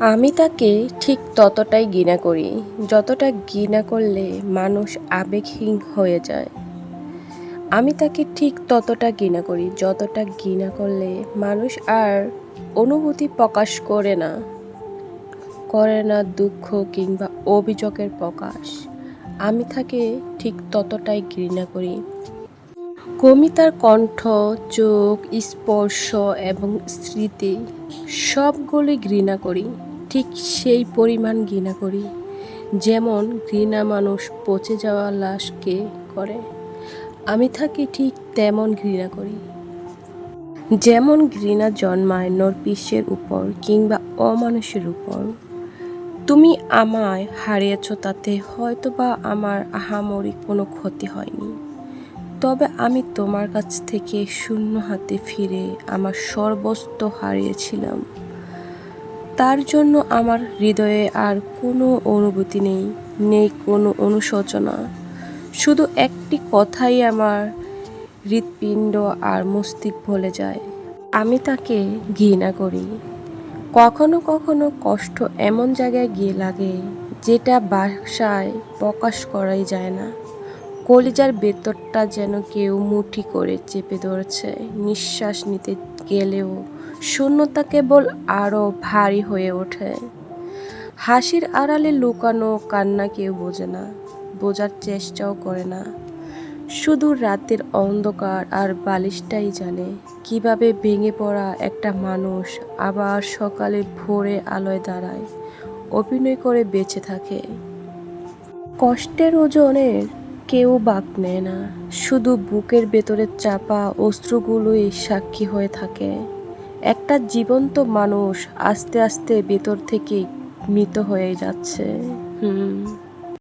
আমি তাকে ঠিক ততটাই ঘৃণা করি, যতটা ঘৃণা করলে মানুষ আবেগহীন হয়ে যায়। আমি তাকে ঠিক ততটা ঘৃণা করি, যতটা ঘৃণা করলে মানুষ আর অনুভূতি প্রকাশ করে না। করে না দুঃখ কিংবা অভিযোগের প্রকাশ। আমি তাকে ঠিক ততটাই ঘৃণা করি। কমিতার কণ্ঠ, চোখ, স্পর্শ এবং স্মৃতি সবগুলি ঘৃণা করি। ঠিক সেই পরিমাণ ঘৃণা করি, যেমন ঘৃণা মানুষ পচে যাওয়া লাশকে করে। আমি থাকি ঠিক তেমন ঘৃণা করি। যেমন ঘৃণা জন্মায় নরপিসের উপর কিংবা অমানুষের উপর। তুমি আমায় হারিয়েছ তাতে হয়তোবা আমার আহামরি কোনো ক্ষতি হয়নি। তবে আমি তোমার কাছ থেকে শূন্য হাতে ফিরে আমার সর্বস্ব হারিয়েছিলাম। তার জন্য আমার হৃদয়ে আর কোনো অনুভূতি নেই নেই কোনো অনুশোচনা। শুধু একটি কথাই আমার হৃৎপিণ্ড আর মস্তিষ্ক ভুলে যায়। আমি তাকে ঘৃণা করি। কখনো কখনো কষ্ট এমন জায়গায় গিয়ে লাগে, যেটা বাসায় প্রকাশ করাই যায় না। কলিজার ভেতরটা যেন কেউ মুঠি করে চেপে ধরেছে। নিঃশ্বাস নিতে গেলেও শূন্যতা কেবল আরও ভারী হয়ে ওঠে। হাসির আড়ালে লুকানো কান্না কেউ বোঝে না, বোঝার চেষ্টাও করে না। শুধু রাতের অন্ধকার আর বালিশটাই জানে কীভাবে ভেঙে পড়া একটা মানুষ আবার সকালে ভোরে আলোয় দাঁড়ায়, অভিনয় করে বেঁচে থাকে। কষ্টের ওজনের কেউ বাক নেয় না। শুধু বুকের ভেতরে চাপা অস্ত্রগুলোই সাক্ষী হয়ে থাকে। একটা জীবন্ত মানুষ আস্তে আস্তে ভেতর থেকে মৃত হয়ে যাচ্ছে। হুম।